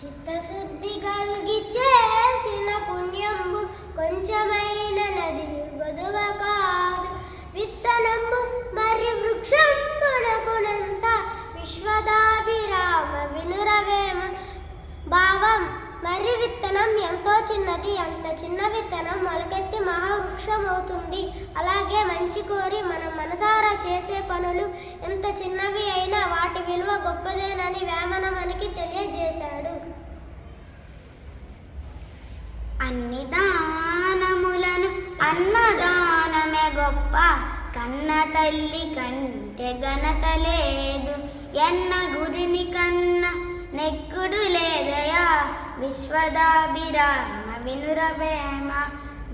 చిత్తశుద్ధి కలిగి చేసిన పుణ్యంబు కొంచెమైన నది గొదువ కాదు. విత్తనంబు మరి వృక్షంబునకునంత విశ్వదాభిరామ వినురవేమ భావం. మరి విత్తనం ఎంతో చిన్నది అంత చిన్న విత్తనం మొలకెత్తి మహావృక్షం అవుతుంది అలాగే మంచి కోరి మనం మనసారా చేసే పనులు ఎంత చిన్నవి అయినా వాటి విలువ గొప్పదేనని వేమన మనకి తెలియజేశాడు అన్నదానమే గొప్ప. కన్న తల్లి కంటే ఘనత లేదు. ఎన్న గురిని కన్న నెక్కుడు లేదయా? విశ్వదాభిరామ వినురవేమ.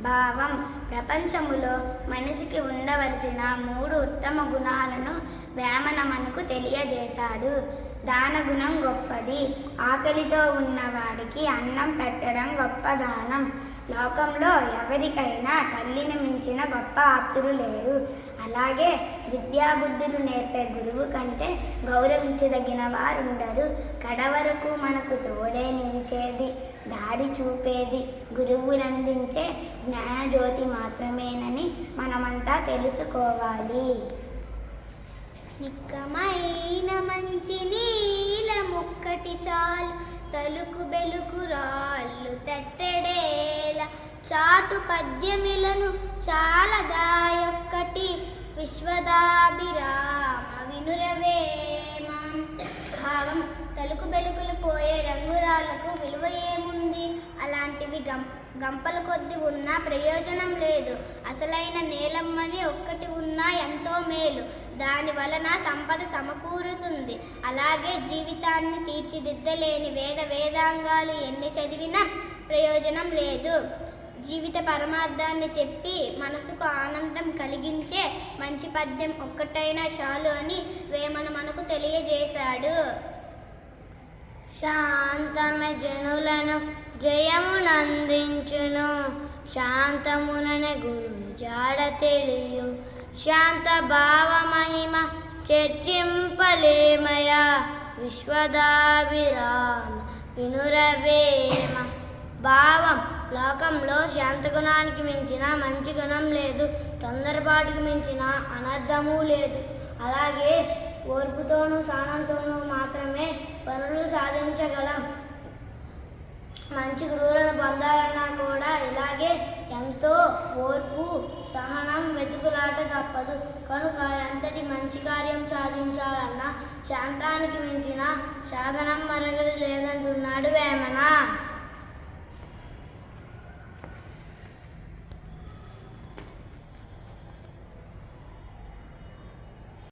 భావం ప్రపంచములో మనిషికి ఉండవలసిన మూడు ఉత్తమ గుణాలను వేమన మనకు తెలియజేశాడు. దానగుణం గొప్పది. ఆకలితో ఉన్నవాడికి అన్నం పెట్టడం గొప్ప దానం లోకంలో ఎవరికైనా తల్లిని మించిన గొప్ప ఆప్తులు లేరు. అలాగే విద్యాబుద్ధులు నేర్పే గురువు కంటే గౌరవించదగిన వారు ఉండరు కడవరకు మనకు తోడే నిలిచేది దారి చూపేది గురువునందించే జ్ఞానజ్యోతి మాత్రమేనని మనమంతా తెలుసుకోవాలి. నిక్కమైన మంచి నీల ముక్కటి చాలు. తలుకు బెలుకు రాళ్ళు తట్టెడేల. చాటు పద్యమిలను చాలదాయొక్కటి విశ్వదాభిరామ వినురవేమ. భావం తలుకు బెలుకులు పోయే రంగురాళ్ళకు విలువ ఏముంది? అలాంటివి గం గంపల కొద్ది ఉన్నా ప్రయోజనం లేదు. అసలైన నేలమ్మని ఒక్కటి ఉన్నా ఎంతో మేలు. దాని వలన సంపద సమకూరుతుంది. అలాగే జీవితాన్ని తీర్చిదిద్దలేని వేద వేదాంగాలు ఎన్ని చదివినా ప్రయోజనం లేదు. జీవిత పరమార్థాన్ని చెప్పి మనసుకు ఆనందం కలిగించే మంచి పద్యం ఒక్కటైనా చాలు అని వేమన మనకు తెలియజేశాడు. శాంతమే జనులను జయమునందించును శాంతముననే గురుని జాడ తెలియు. శాంత భావ మహిమ చర్చింపలేమయా విశ్వదాభిరామ వినురవేమ భావం లోకంలో శాంత గుణానికి మించిన మంచి గుణం లేదు తొందరపాటుకు మించిన అనర్థము లేదు. అలాగే ఓర్పుతోనూ సహనంతోనూ మాత్రమే పనులు సాధించగలం. మంచి గురువులను పొందాలన్నా కూడా ఇలాగే ఎంతో ఓర్పు సహనం వెతుకుల తప్పదు. కనుక ఎంతటి మంచి కార్యం సాధించాలన్నా శాంతానికి మించిన సాధనం మరగడి లేదంటున్నాడు వేమన.